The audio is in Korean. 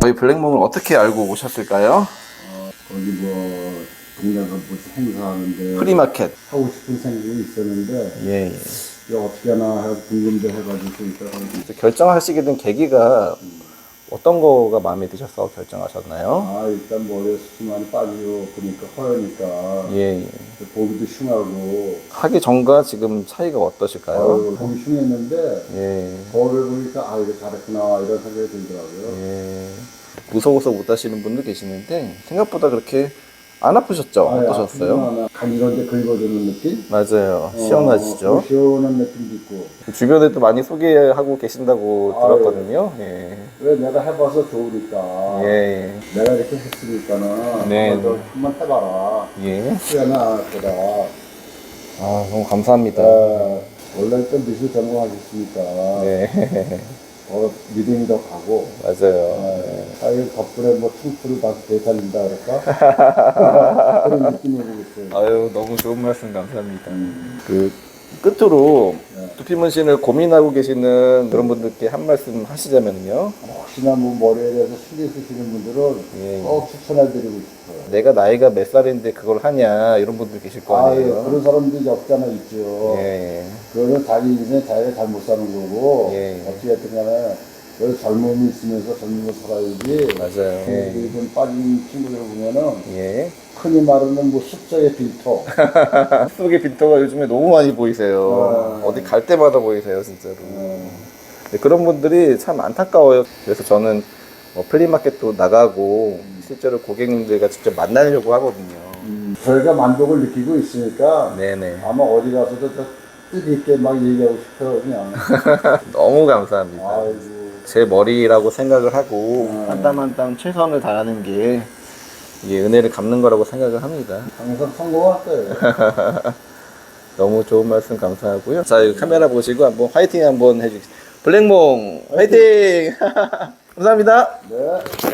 저희 블랙몽을 어떻게 알고 오셨을까요? 거기 뭐 동네가 무슨 행사하는데 프리마켓. 하고 싶은 생각이 있었는데 예, 예. 이거 어떻게 하나 궁금도 해가지고 있다가 이제 결정하시게 된 계기가 어떤 거가 마음에 드셔서 결정하셨나요? 아 일단 머리에 숱이 많이 빠지고 보니까 허여니까 예, 예. 보기도 흉하고 하기 전과 지금 차이가 어떠실까요? 아유, 보기 흉했는데 예, 거울을 보니까 아 이거 잘했구나 이런 생각이 들더라고요. 예. 무서워서 못 하시는 분도 계시는데 생각보다 그렇게 안 아프셨죠? 아, 어떠셨어요? 아프지만 간 이런 데 긁어주는 느낌? 맞아요. 어, 시원하시죠? 어, 시원한 느낌도 있고 주변에도 많이 소개하고 계신다고 아유. 들었거든요. 예. 왜 내가 해봐서 좋으니까 예. 내가 이렇게 했으니까는 네. 한번 해봐라. 예. 할 거다. 아, 너무 감사합니다. 어, 원래 일단 미술 전공하셨으니까 네. 어, 믿음이 더 가고 맞아요. 어, 아유 덕분에 뭐 충풀을 다시 되살린다 그럴까 그런 느낌이 들고 있어요. 아유, 너무 좋은 말씀 감사합니다. 그 끝으로 네. 두피 문신을 고민하고 계시는 그런 분들께 한 말씀 하시자면요. 혹시나 뭐 머리에 대해서 신경 쓰시는 분들은 예, 예. 꼭 추천해드리고 싶어요. 내가 나이가 몇 살인데 그걸 하냐 이런 분들 계실 거 아유, 아니에요. 그런 사람들이 없잖아 있죠. 예, 예. 그거는 자기 인생 자기가 잘 못 사는 거고 예. 어떻게 했든 간에 왜 젊음이 있으면서 거 살아야지 맞아요. 예. 이분 빠진 친구들 보면은 예. 흔히 말하는 뭐 숫자의 빈터 속의 빈터가 요즘에 너무 많이 보이세요. 어. 어디 갈 때마다 보이세요, 진짜로. 어, 네, 그런 분들이 참 안타까워요. 그래서 저는 뭐 플리마켓도 나가고 실제로 고객님들과 직접 만나려고 하거든요. 음, 저희가 만족을 느끼고 있으니까 네네. 아마 어디 가서도 더 뜻있게 막 얘기하고 싶어요 그냥 너무 감사합니다. 아이고 제 머리라고 생각을 하고 음. 한땀 한 땀 최선을 다하는 게 이게 은혜를 갚는 거라고 생각을 합니다. 항상 성공할 거예요 너무 좋은 말씀 감사하고요. 자, 이거 카메라 보시고 한번 화이팅 한번 해주세요. 블랙몽 화이팅! 감사합니다. 네.